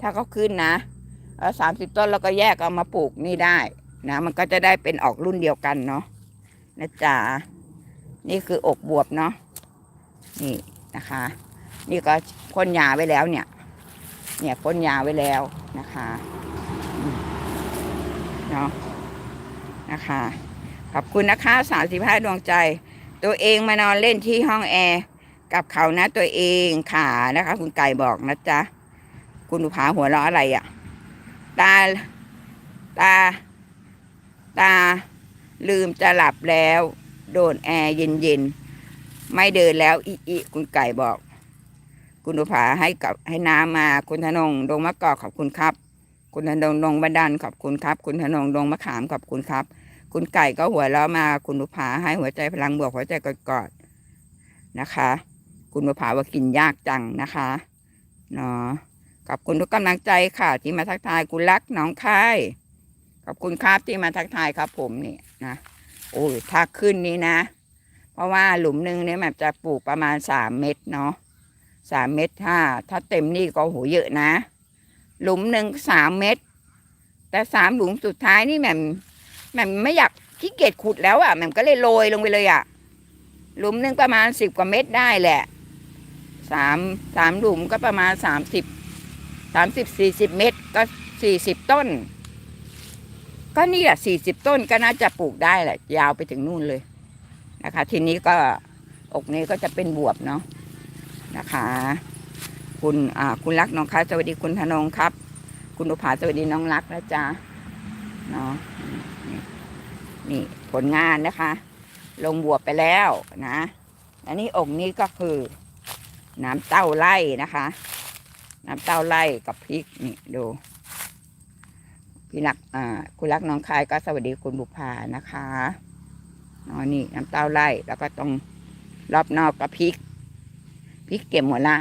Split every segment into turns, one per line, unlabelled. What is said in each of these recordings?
ถ้าเขาขึ้นนะสามสิบต้นแล้วก็แยกเอามาปลูกนี่ได้นะ มันก็จะได้เป็นออกรุ่นเดียวกันเนาะนะจ๊ะนี่คืออกบวบเนาะนี่นะคะ นี่ก็พ่นยาไว้แล้วเนี่ย เนี่ยพ่นยาไว้แล้วนะคะเนาะนะคะขอบคุณนะคะสามสิบห้าดวงใจ ตัวเองมานอนเล่นที่ห้องแอร์กับเขานะตัวเองขานะคะ คุณไก่บอกนะจ๊ะ คุณอุภาหัวเราะอะไรอะ่ะ ตา ตา ตา ลืมจะหลับแล้ว โดนแอร์เย็นๆ ไม่เดินแล้วอีอีคุณไก่บอก คุณอุภาให้กับให้น้ำมา คุณธนงดงมะกอกขอบคุณครับ คุณธนงดงบันดันขอบคุณครับ คุณธนงดงมะขามขอบคุณครับ คุณไก่ก็หัวเราะมา คุณอุภาให้หัวใจพลังบวกหัวใจกอดๆนะคะ คุณอุภาว่ากินยากจังนะคะเนาะ ขอบคุณทุกกำลังใจค่ะ ที่มาทักทายคุณรักน้องคายขอบคุณครับที่มาทักทายครับ ผมนี่นะโอ้ยถ้าขึ้นนี้นะ เพราะว่าหลุมหนึ่งเนี่ยแบบจะปลูกประมาณสามเม็ดเนาะสามเม็ดถ้า ถ้าเต็มนี่ก็โหเยอะนะ หลุมหนึ่งสามเม็ดแต่สามหลุมสุดท้ายนี่แหม่มแหม่มไม่อยากขี้เกียจขุดแล้วอะแหม่มก็เลยโรยลงไปเลยอะ หลุมหนึ่งประมาณสิบกว่าเม็ดได้แหละสามสามหลุมก็ประมาณสามสิบ สามสิบสี่สิบเม็ดก็สี่สิบต้น ก็นี่แหละสี่สิบต้นก็น่าจะปลูกได้แหละ ยาวไปถึงนู่นเลยนะคะ ทีนี้ก็อกนี้ก็จะเป็นบวบเนาะนะคะ คุณอ่าคุณรักน้องคะสวัสดีคุณธนงครับ คุณอุภาสวัสดีน้องรักนะจ๊ะเนาะนี่ผลงานนะคะ ลงบวบไปแล้วนะ อันนี้องค์นี้ก็คือน้ำเต้าไร่นะคะ น้ำเต้าไร่กับพริกนี่ดูพี่รักอ่าคุณรักน้องคายก็สวัสดีคุณบุภานะคะอ๋อนี่น้ำเต้าไร่แล้วก็ตรงรอบนอกก็พริกพริกเก็บหมดละ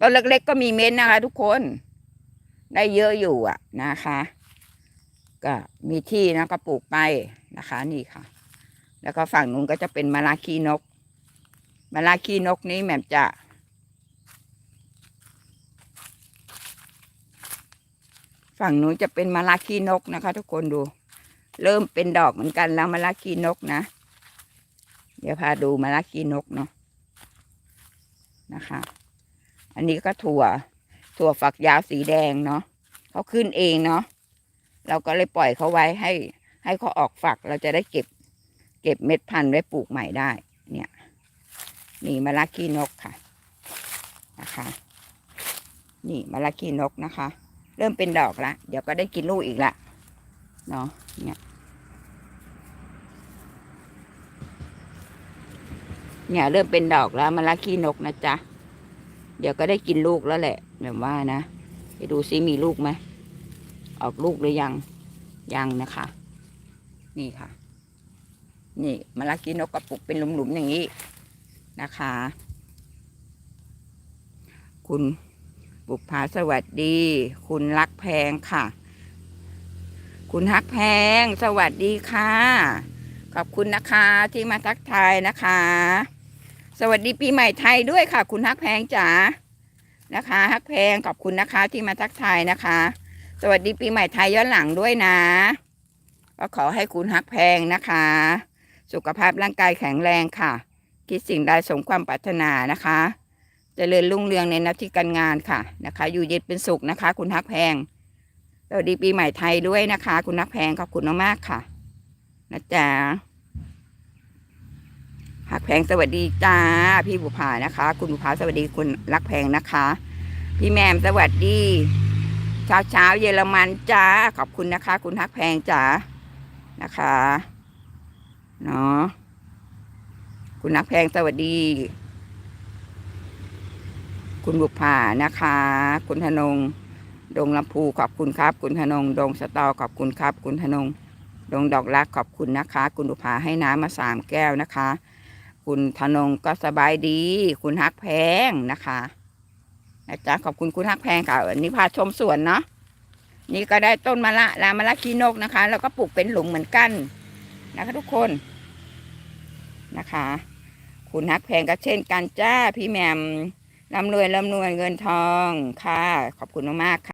ต้นเล็กๆก็มีเม็ดนะคะ ทุกคนได้เยอะอยู่อะนะคะ ก็มีที่นะก็ปลูกไปนะคะ นี่ค่ะ แล้วก็ฝั่งนู้นก็จะเป็นมะลาคีนกมะลาคีนกนี้แหม่มจะ ฝั่งนู้นจะเป็นมะลาคีนกนะคะ ทุกคนดู เริ่มเป็นดอกเหมือนกันแล้วมะลาคีนกนะ เดี๋ยวพาดูมะลาคีนกเนาะนะคะ อันนี้ก็ถั่ว ถั่วฝักยาวสีแดงเนาะเขาขึ้นเองเนาะเราก็เลยปล่อยเขาไว้ให้ ให้เขาออกฝักเราจะได้เก็บ เก็บเม็ดพันธุ์ไว้ปลูกใหม่ได้ เนี่ย นี่มะละกีนกค่ะนะคะ นี่มะละกีนกนะคะ เริ่มเป็นดอกละ เดี๋ยวก็ได้กินลูกอีกละเนาะเนี่ยเนี่ยเริ่มเป็นดอกแล้วมะละกี้นกนะจ๊ะ เดี๋ยวก็ได้กินลูกแล้วแหละแบบว่านะไปดูซิมีลูกไหมออกลูกหรือยังยังนะคะ นี่ค่ะ นี่มะละกี้นกกระปุกเป็นหลุมๆอย่างนี้นะคะ คุณ บุพภาสวัสดี คุณรักแพงค่ะ คุณฮักแพง สวัสดีค่ะ ขอบคุณนะคะที่มาทักทายนะคะ สวัสดีปีใหม่ไทยด้วยค่ะ คุณฮักแพงจ๋านะคะฮักแพงขอบคุณนะคะที่มาทักทายนะคะ สวัสดีปีใหม่ไทยย้อนหลังด้วยนะ ก็ขอให้คุณฮักแพงนะคะ สุขภาพร่างกายแข็งแรงค่ะ คิดสิ่งใดสมความปรารถนานะคะ จเจริญรุ่งเรืองในน้าที่การงานค่ะนะคะ อยู่เย็นเป็นสุขนะคะ คุณฮักแพงสวัสดีปีใหม่ไทยด้วยนะคะ คุณฮักแพงขอบคุณมากๆค่ะนะจ๊ะฮักแพงสวัสดีจ้าพี่บุภานะคะ คุณบุภาสวัสดีคุณรักแพงนะคะ พี่แมมสวัสดีเช้าเช้าเยอรมันจ้าขอบคุณนะคะ คุณฮักแพงจ้านะคะเนาะคุณนักแพงสวัสดี คุณบุภานะคะ คุณธนง ดงลำพูขอบคุณครับ คุณธนง ดงสตอขอบคุณครับ คุณธนง ดงดอกรักขอบคุณนะคะ คุณบุภาให้น้ำมาสามแก้วนะคะ คุณธนงก็สบายดี คุณฮักแพงนะคะนะจ๊ะขอบคุณคุณฮักแพงค่ะวันนี้พาชมสวนเนาะนี่ก็ได้ต้นมะละลามะละขี้นกนะคะ แล้วก็ปลูกเป็นหลุมเหมือนกันนะคะทุกคนนะคะ คุณฮักแพงก็เช่นกันจ้าพี่แหมม ร่ำรวยร่ำรวยเงินทองค่ะ ขอบคุณมากๆค่ะ